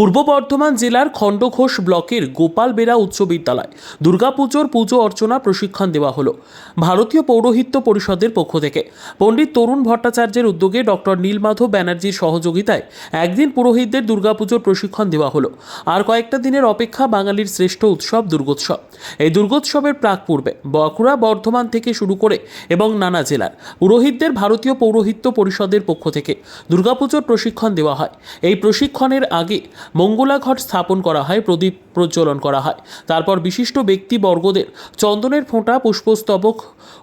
পূর্ব বর্ধমান জেলার খণ্ডঘোষ ব্লকের গোপালবেড়া উচ্চ বিদ্যালয় দুর্গাপুজোর পুজো অর্চনা প্রশিক্ষণ দেওয়া হলো ভারতীয় পৌরোহিত্য পরিষদের পক্ষ থেকে। পণ্ডিত তরুণ ভট্টাচার্যের উদ্যোগে ডক্টর নীলমাধব ব্যানার্জির সহযোগিতায় একদিন পুরোহিতদের দুর্গাপুজোর প্রশিক্ষণ দেওয়া হলো। আর কয়েকটা দিনের অপেক্ষা বাঙালির শ্রেষ্ঠ উৎসব দুর্গোৎসব। এই দুর্গোৎসবের প্রাক পূর্বে বাঁকুড়া, বর্ধমান থেকে শুরু করে এবং নানা জেলার পুরোহিতদের ভারতীয় পৌরোহিত্য পরিষদের পক্ষ থেকে দুর্গাপুজোর প্রশিক্ষণ দেওয়া হয়। এই প্রশিক্ষণের আগে মঙ্গলাঘট স্থাপন করা হয়, প্রদীপ প্রজ্বলন করা হয়। তারপর বিশিষ্ট ব্যক্তিবর্গদের চন্দনের ফোঁটা পুষ্পস্তবক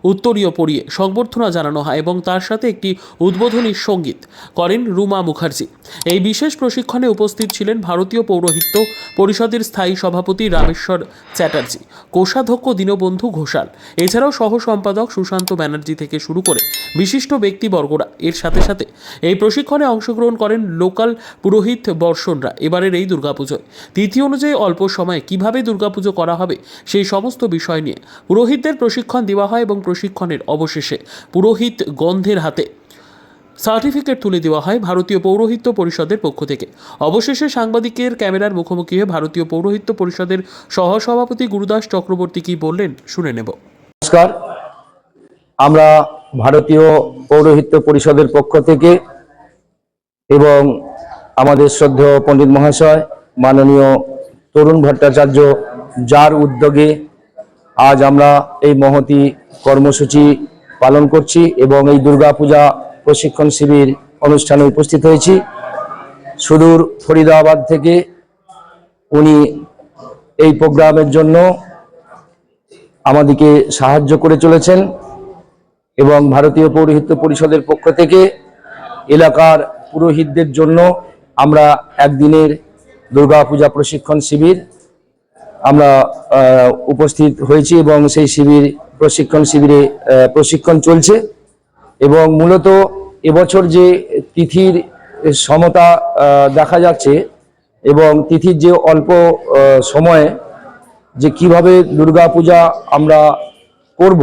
উত্তরীয় পরিয়ে সংবর্ধনা জানানো হয় এবং তার সাথে একটি উদ্বোধনী সংগীত করেন রুমা মুখার্জি। এই বিশেষ প্রশিক্ষণে উপস্থিত ছিলেন ভারতীয় পৌরোহিত্য পরিষদের স্থায়ী সভাপতি রামেশ্বর চ্যাটার্জি, কোষাধ্যক্ষ দীনবন্ধু ঘোষাল, এছাড়াও সহ সম্পাদক সুশান্ত ব্যানার্জি থেকে শুরু করে বিশিষ্ট ব্যক্তিবর্গরা। এর সাথে সাথে এই প্রশিক্ষণে অংশগ্রহণ করেন লোকাল পুরোহিত বর্ষণরা। এবারের এই দুর্গাপুজোয়। তিথি অনুযায়ী অল্প সময়ে কীভাবে দুর্গাপুজো করা হবে, সেই সমস্ত বিষয় নিয়ে পুরোহিতদের প্রশিক্ষণ দেওয়া হয় এবং প্রশিক্ষণের অবশেষে পুরোহিত গন্ধের হাতে সার্টিফিকেট তুলে দেওয়া হয় ভারতীয় পৌরোহিত্য পরিষদের পক্ষ থেকে। অবশেষে সাংবাদিকের ক্যামেরার মুখোমুখি হয়ে ভারতীয় পৌরোহিত্য পরিষদের সহসভাপতি গুরুদাস চক্রবর্তী কি বললেন, শুনে নেব। নমস্কার। আমরা ভারতীয় পৌরোহিত্য পরিষদের পক্ষ থেকে এবং আমাদের শ্রদ্ধেয় পণ্ডিত মহাশয়, মাননীয় তরুণ ভট্টাচার্য যার উদ্যোগে আজ আমরা এই মহতি কর্মসূচি পালন করছি এবং এই দুর্গাপূজা প্রশিক্ষণ শিবির অনুষ্ঠানে উপস্থিত হয়েছি। সুদূর ফরিদাবাদ থেকে উনি এই প্রোগ্রামের জন্য আমাদেরকে সাহায্য করে চলেছেন এবং ভারতীয় পৌরোহিত্য পরিষদের পক্ষ থেকে এলাকার পুরোহিতদের জন্য আমরা একদিনের দুর্গাপূজা প্রশিক্ষণ শিবির, আমরা উপস্থিত হয়েছি এবং সেই শিবির প্রশিক্ষণ শিবিরে প্রশিক্ষণ চলছে এবং মূলত এবছর যে তিথির সমতা দেখা যাচ্ছে এবং তিথির যে অল্প সময়ে যে কীভাবে দুর্গাপূজা আমরা করব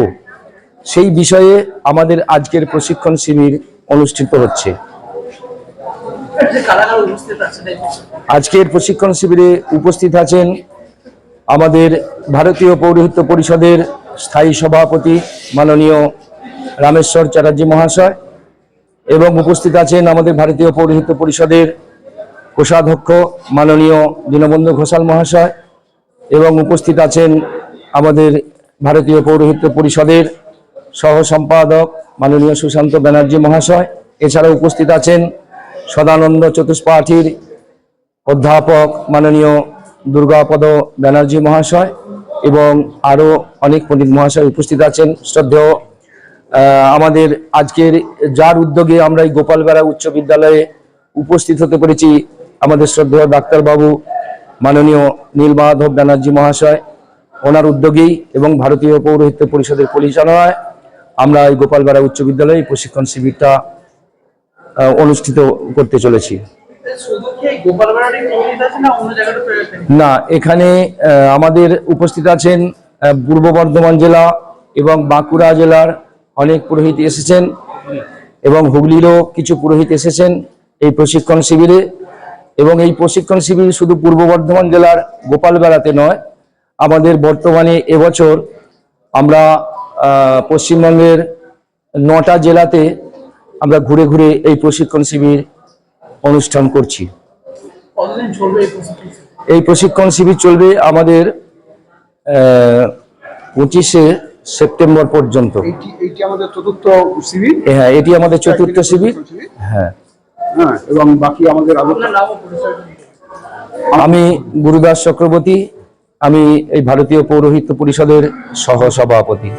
সেই বিষয়ে আমাদের আজকের প্রশিক্ষণ শিবির অনুষ্ঠিত হচ্ছে। আজকের প্রশিক্ষণ শিবিরে উপস্থিত আছেন আমাদের ভারতীয় পৌরোহিত্য পরিষদের স্থায়ী সভাপতি মাননীয় রামেশ্বর চ্যাটার্জি মহাশয় এবং উপস্থিত আছেন আমাদের ভারতীয় পৌরোহিত্য পরিষদের কোষাধ্যক্ষ মাননীয় দীনবন্ধু ঘোষাল মহাশয় এবং উপস্থিত আছেন আমাদের ভারতীয় পৌরোহিত্য পরিষদের সহ সম্পাদক মাননীয় সুশান্ত ব্যানার্জি মহাশয়। এছাড়া উপস্থিত আছেন সদানন্দ চতুষ্পাঠীর অধ্যাপক মাননীয় দুর্গাপদ ব্যানার্জি মহাশয় এবং আরও অনেক পণ্ডিত মহাশয় উপস্থিত আছেন। শ্রদ্ধেয় আমাদের আজকের যার উদ্যোগে আমরা এই গোপালবেড়া উচ্চ বিদ্যালয়ে উপস্থিত হতে পেরেছি, আমাদের শ্রদ্ধেয় ডাক্তারবাবু মাননীয় নীলমাধব ব্যানার্জি মহাশয়। ওনার উদ্যোগেই এবং ভারতীয় পৌরোহিত্য পরিষদের পরিচালনায় আমরা এই গোপালবেড়া উচ্চ বিদ্যালয়ে প্রশিক্ষণ শিবিরটা অনুষ্ঠিত করতে চলেছি। না এখানে আমাদের উপস্থিত আছেন পূর্ব বর্ধমান জেলা এবং বাঁকুড়া জেলার অনেক পুরোহিত এসেছেন এবং হুগলিরও কিছু পুরোহিত এসেছেন এই প্রশিক্ষণ শিবিরে। এবং এই প্রশিক্ষণ শিবির শুধু পূর্ব বর্ধমান জেলার গোপালবেড়াতে নয় আমাদের বর্তমানে এবছর আমরা পশ্চিমবঙ্গের নটা জেলাতে আমরা ঘুরে ঘুরে এই প্রশিক্ষণ শিবির অনুষ্ঠান করছি। এই প্রশিক্ষণ শিবির? চলবে আমাদের পঁচিশে সেপ্টেম্বর পর্যন্ত। এইটি এইটি আমাদের চতুর্থ শিবির? হ্যাঁ এটি আমাদের চতুর্থ শিবির। হ্যাঁ। হ্যাঁ এবং বাকি আমাদের আমি গুরুদাস চক্রবর্তী আমি এই ভারতীয় পৌরোহিত্য পরিষদের সহ সভাপতি